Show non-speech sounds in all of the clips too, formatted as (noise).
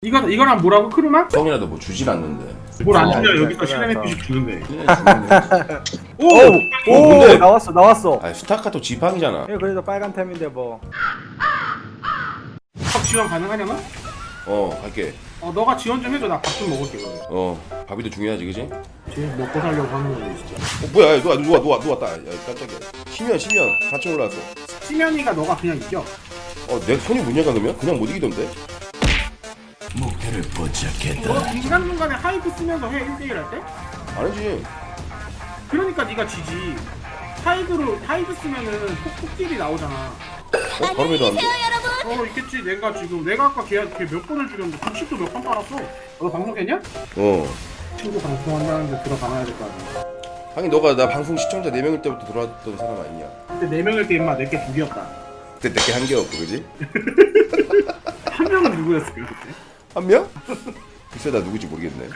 이거 이거랑 뭐라고 크루마? 성이라도 뭐 주질 않는데. 뭘안 아, 주냐 그래, 여기서. 표식 주는데. 그냥 주는데. 오! 오, 오, 뭔데? 나왔어 나왔어. 아 스타카토 지팡이잖아. 예, 그래도 빨간 템인데 뭐. 밥 지원 가능하냐나? 어 갈게. 어 너가 지원 좀 해줘 나 밥 좀 먹을게 그러면. 어 밥이 더 중요하지 그지? 지금 먹고 살려고 하는 건데 진짜. 어 뭐야 야, 누가 누가 누가 누가 왔다. 야 깜짝이야. 시면 시면 4층 올라왔어. 시면이가 너가 그냥 이겨. 어내 손이 문제가 그러면? 그냥 못 이기던데? 너 중간 중간에 하이드 쓰면서 해 1대1 할 때? 아니지. 그러니까 네가 지지. 하이드로 하이드 쓰면은 폭폭딜이 나오잖아. 어 바로 매도 안 돼. 어 있겠지 내가 지금 내가 아까 걔한테 몇 번을 죽였는데 90도 몇 번 빨았어. 너 방송했냐? 어. 친구 방송한다는데 들어가놔야 될 거 아니야. 하긴 너가 나 방송 시청자 4명일 때부터 들어왔던 사람 아니냐? 근데 네 명일 때 임마 내게 두 개였다. 그때 내게 한 개였고 그지? (laughs) 한 명은 누구였을까 그때? 한 명? (laughs) 글쎄 나 누구지 모르겠네.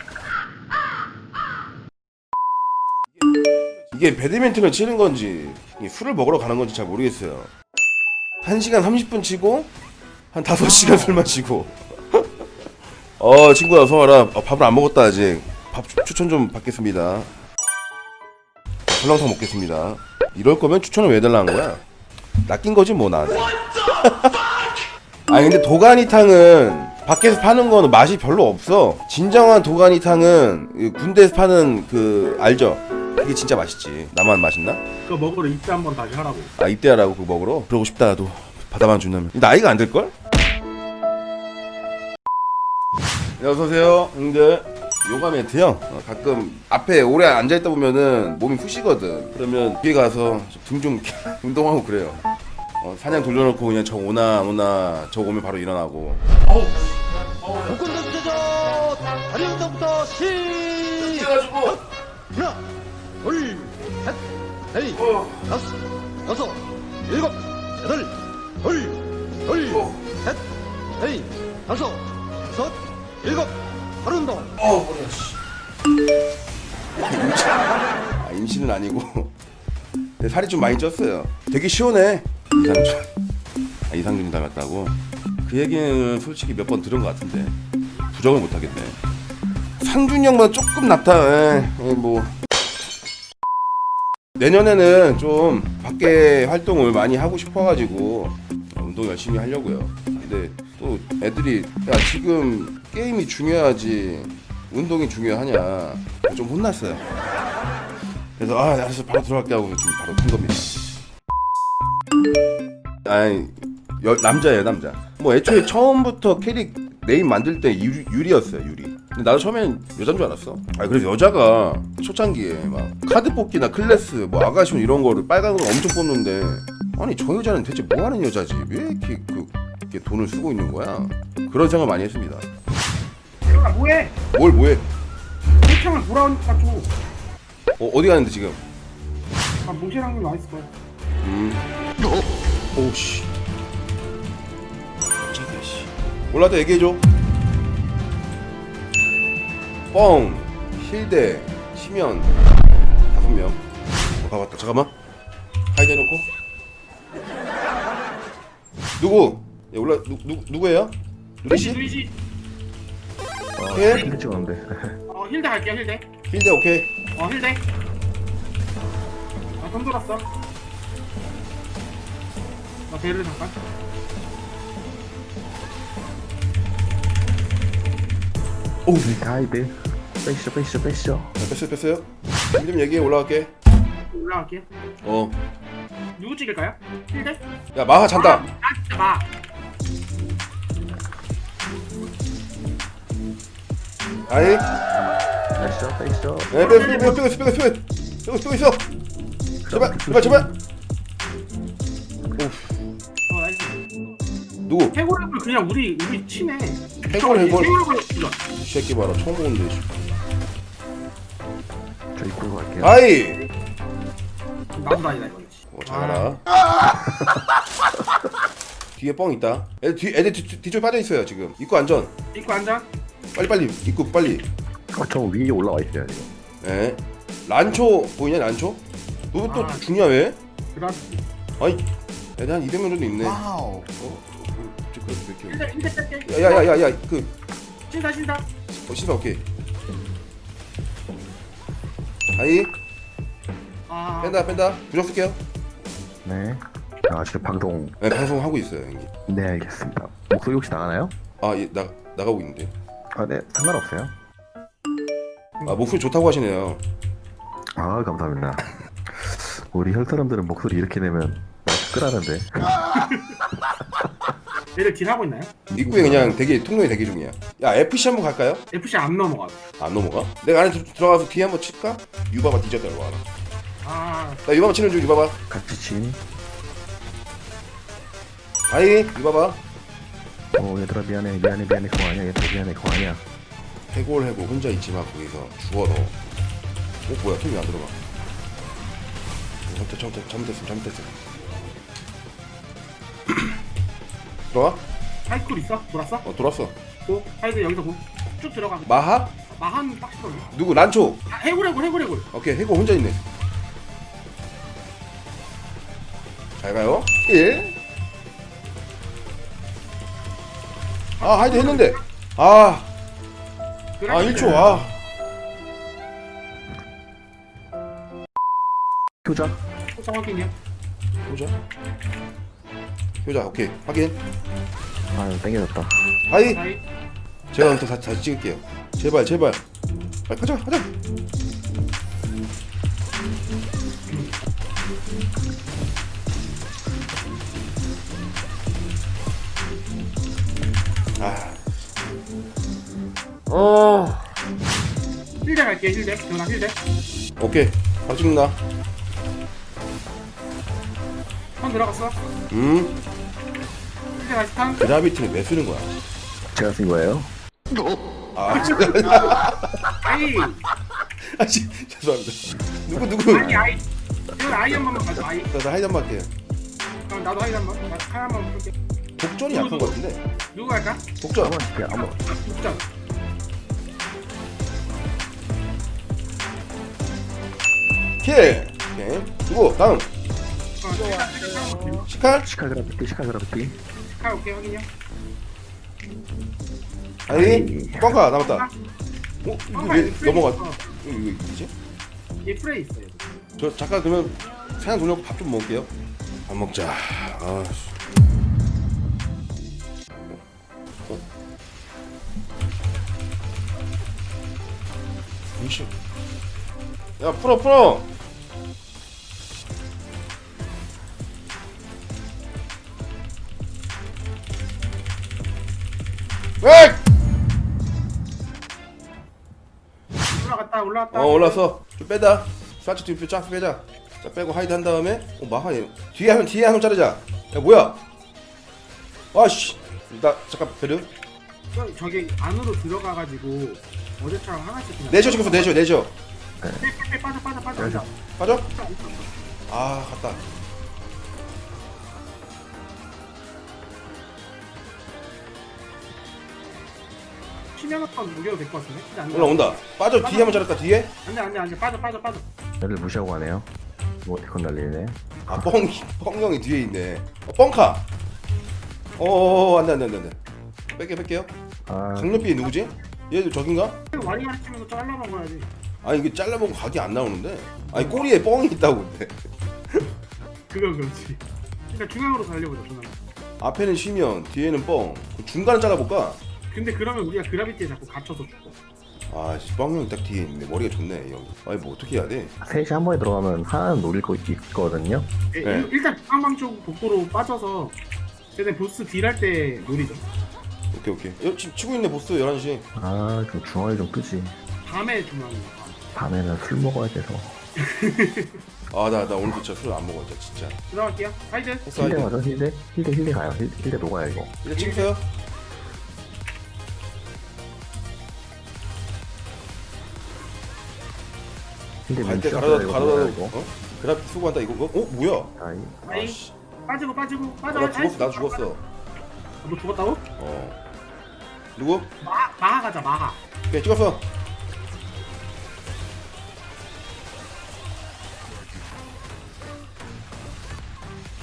이게 배드민턴을 치는 건지 술을 먹으러 가는 건지 잘 모르겠어요. 1시간 30분 치고 한 5시간 술 마시고. 어 친구야 어서 와라 어, 밥을 안 먹었다 아직. 밥 추- 추천 좀 받겠습니다. 설렁탕 먹겠습니다. 이럴 거면 추천을 왜 달라는 거야? 낚인 거지 뭐 나한테 (laughs) 아니 근데 도가니탕은 밖에서 파는 거는 맛이 별로 없어. 진정한 도가니탕은 이 군대에서 파는 그 알죠? 그게 진짜 맛있지. 나만 맛있나? 그거 먹으러 이때 한번 다시 하라고. 아 이때 하라고 그거 먹으러? 그러고 싶다 나도 받아만 준다면 나이가 안 될걸? 네 어서오세요 형들 요가 매트요 어, 가끔 앞에 오래 앉아있다 보면은 몸이 푸시거든 그러면 뒤에 가서 등 좀 (laughs) 운동하고 그래요 어, 사냥 돌려놓고 그냥 저 오나 안 오나 저 오면 바로 일어나고. 복근전 주제자 다리 운동부터 시 그래가지고. 하나 둘 셋 넷 다섯 여섯 일곱 여덟 둘둘셋넷 다섯 여섯 일곱 다리 운동. 어 머리야 씨. 아, 임신은 아니고. (laughs) 근데 살이 좀 많이 쪘어요. 되게 시원해 이상준. 아, 이상준이 닮았다고? 그 얘기는 솔직히 몇 번 들은 것 같은데 부정을 못 하겠네. 상준이 형보다 조금 낫다 에, 에, 뭐. 내년에는 좀 밖에 활동을 많이 하고 싶어가지고 운동 열심히 하려고요. 근데 또 애들이 야 지금 게임이 중요하지. 운동이 중요하냐. 좀 혼났어요. 그래서 아 알았어. 바로 들어갈게 하고 지금 바로 큰 겁니다. 아니 여, 남자예요 남자. 뭐 애초에 처음부터 캐릭 네임 만들 때 유리, 유리였어요 유리. 근데 나도 처음엔 여자인 줄 알았어. 아 그래서 여자가 초창기에 막 카드 뽑기나 클래스 뭐 아가시온 이런 거를 빨간 걸 엄청 뽑는데 아니 저 여자는 대체 뭐 하는 여자지 왜 이렇게 그 이렇게 돈을 쓰고 있는 거야? 그런 생각 많이 했습니다. 태연아 뭐해? 뭘 뭐해? 일창을 돌아오니까 좀. 어, 어디 가는데 지금? 아 모시랑님 와 있을 거야. 음. 오씨. 깜짝이야 씨. 올라다 얘기해줘. 뻥, 힐대, 시면 다섯 명. 어, 가봤다. 잠깐만. 하이드 해놓고. 누구? 예, 올라 누, 누 누구예요? 누리 씨? 누이지. 힐? 힐 찍었는데 어 힐대 갈게요 힐대. 힐대 오케이. 어 힐대. 아 손 돌았어. 나 배를 잠깐. 오. 가이드 빼시죠 빼시죠 빼시죠 뺐어요 뺐어요. 좀 얘기해 올라갈게. 올라갈게. 어. 누구 찍을까요? 힐대? 야 마하 잔다. 아 진짜 마. 아이. 빼시죠 빼시죠 네, 빼, 빼, 빼, 빼고 있어, 빼고 있어, 빼고 있어, 빼고 있어. 제발, 제발, 제발. 누구? 해골을 그냥 우리 우리 치네. 해골, 해골. 치자. 이 새끼 봐라, 처음 보는데. 씨. 저 입구로 갈게요 아이. 나도 다니다 이거. 어, 잘하라. 뒤에 뻥 있다. 애들 뒤, 애들 뒤, 뒤, 뒤쪽 빠져 있어요 지금. 입구 안전. 입고 앉아. 빨리 빨리 입구 빨리. 아 저 위에 올라와 있어요 지금 예. 란초 보이냐 란초? 너또 아. 중요해 왜? 그럼 아니, 애들 한 200명 정도 있네. 어? 그, 그, 그, 그, 힐대 힐대 뺄게. 야야야야야 그 신다 신다 어 신발 오케이 아이 아 뺀다 뺀다 부적 쓸게요 네. 아, 지금 방송. 네 방송 하고 있어요 형님 네, 알겠습니다. 목소리 혹시 나가나요? 아나 나가고 있는데 아, 네. 상관없어요. 아 목소리 좋다고 하시네요 아, 감사합니다. 우리 혈 사람들은 목소리 이렇게 내면 끄라는데. (laughs) 얘들 딜하고 있나요? 입구에 그냥 대기 통로에 대기 중이야 야 FC 한번 갈까요? FC 안 넘어가 안 넘어가? 내가 안에 들, 들어가서 뒤에 한번 칠까? 유바바 뒤졌다 이거 알아 아나 유바바 치는 중 유바바 같이 친. 아이 유바바 어, 얘들아, 미안해. 미안해, 미안해. 그거 아니야. 얘들아, 미안해. 그거 아니야. 해골 해골 혼자 있지만 거기서 죽어 너 어 뭐야 템이 안 들어가 어, 잘못 잘못 잘못했음 잘못했음 들어와? 하이쿨 있어? 돌았어? 어 돌았어 고 하이드 여기서 고쭉 들어가 마하? 마한 빡시거든 누구 란초 아, 해골 해골 해골 해골 오케이 해골 혼자 있네 잘 가요 1 아, 하이드 했는데. 아, 아, 1초. 아. 효자? 호성 확인이요 효자. 효자, 오케이. 확인. 아, 땡겨졌다. 하이. 제가 그럼 또 다시, 다시 찍을게요. 제발, 제발. 빨리 가자, 가자. 아. 어. 힐대 갈게 힐대 전화 힐대 오케이. 바로 찍는다. 턴 들어갔어 음. 힐대 다시 턴 그라비티는 왜 쓰는 거야? 제가 쓴 거예요? 아. 아이 아, 씨, 죄송합니다. 누구, 누구? 아이 아이 이건 아이 한 번만 가져 아이 나, 나 하이드 한번 할게요. 그럼 나도 하이 한번 나 하이 한번 볼게 독전이 약한 것 같은데? 누구 갈까? 독전. 한번 줄게. 한번. 국전 킬! 오케이. 누구? 다음. 어 일단 일단 한번 시칼? 시카그라피티. 가 오케이 확인이요 아니, 뻥카 남았다. 어? 이거 뻥카 왜 프레이 넘어가? 있어. 이거, 이거 뭐지? 얘 프레이 있어요 저 잠깐 그러면 사냥 돌려고 밥 좀 먹을게요. 밥 먹자. 아, 씨. 어? 이씨. 야 풀어 풀어. 왜? 올라갔다 올라갔다. 어 올라서. 좀 빼다. 사치 뒤로 쫙 빼자. 자 빼고 하이드 한 다음에 어 마하이. 뒤에 한 뒤에 한번 자르자. 야 뭐야? 아씨. 나 잠깐 베르 저- 저기 안으로 들어가가지고 어제처럼 하나씩 그냥 내셔 찍었어 내셔 내셔. 빼, 빼, 빼, 빠져 빠져 빠져. 빠져? 빠져 아 갔다 치명한 무게도 될것 같은데? 근데 안 돼. 올라온다. 빠져 뒤에 한번 자랐다 뒤에. 안돼 안돼 안돼 빠져 빠져 빠져. 애들 무시하고 가네요. 모티콘 날리네. 아 뻥 뻥형이 뒤에 있네. 어, 뻥카! 어어어 안돼 안돼 안돼 안돼. 뺄게 뺄게요. 아, 강력비 누구지? 얘들 저긴가? 많이 가르치면서 잘라 먹어야지. 아니 이게 잘라보고 각이 안 나오는데? 아니 꼬리에 뻥이 있다고 근데. 그건 그렇지. 그러니까 중앙으로 달려보자 중앙 앞에는 쉬면 뒤에는 뻥. 중간을 잘라볼까 근데 그러면 우리가 그라비티에 자꾸 갇혀서 죽고 아, 씨, 뻥형이 딱 뒤에 있네. 머리가 좋네, 이 형. 아니, 뭐 어떻게 해야 돼? 셋이 한 번에 들어가면 하나는 노릴 거 있거든요. 예, 네. 일- 일단 중앙방 쪽 복도로 빠져서 쟤네 보스 딜할 때 노리죠 오케이, 오케이. 여, 치, 치고 있네, 보스 11시. 아, 좀 중앙에 좀 뜨지. 밤에 중앙이야 밤에는 술 먹어야 돼서. (laughs) 아, 나, 나 오늘 진짜 술안 먹어, 진짜. 진짜. 들어갈게요 했어, 힐대. 가죠, 힐대? 힐대, 힐대 가요. 힐, 힐대 녹아요, 이거. 이제 찍으세요. 힐대 갈때 민치였어요, 가라다, 이거 가라다, 녹아요, 이거. 어? 그래픽 쓰고 한다, 이거? 어? 뭐야? 아이, 아이 씨. 빠지고 빠지고 빠져 나 죽었어, 나 죽었어. 너 죽었다고? 어. 누구? 마, 마하 가자 마하 오케이, 찍었어.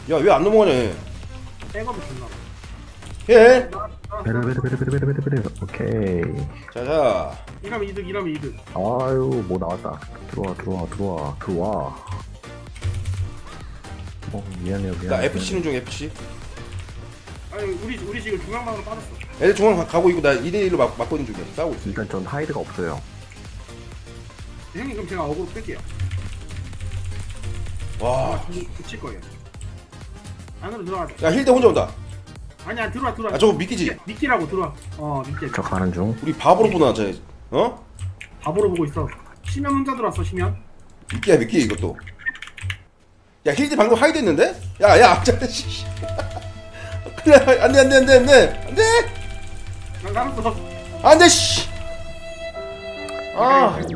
야, 왜 안 넘어가냐, 얘. 줬나 봐 해! 나, 나 베르 베르 베르 베르 베르 베르 베르 오케이 자자 이러면 이득 이러면 이득 아유 뭐 나왔다 들어와 들어와 들어와 들어와 어 미안해요 미안해요 나 FC 치는 중 FC 아니 우리 우리 지금 중앙방으로 빠졌어 애들 중앙 가- 가고 있고 나 2대1로 막, 막고 있는 중이야 싸우고 있어 일단 전 하이드가 없어요 형님 그럼 제가 어그로 뺄게요 와야 아 붙일 거예요 안으로 들어가자 힐대 혼자 온다 아니야 들어와 들어와. 아 저거 미끼지? 미끼라고 들어와. 어 미끼. 저 가는 중. 우리 바보로 보나 저 어? 바보로 보고 있어. 시면 혼자 들어왔어 시면 미끼야 미끼 이것도. 야 힐대 방금 하이드 했는데? 야야 잠깐 씨. (laughs) 그래 안돼 안돼 안돼 안돼 안돼. 난 알았어 안돼 씨. 아, 음,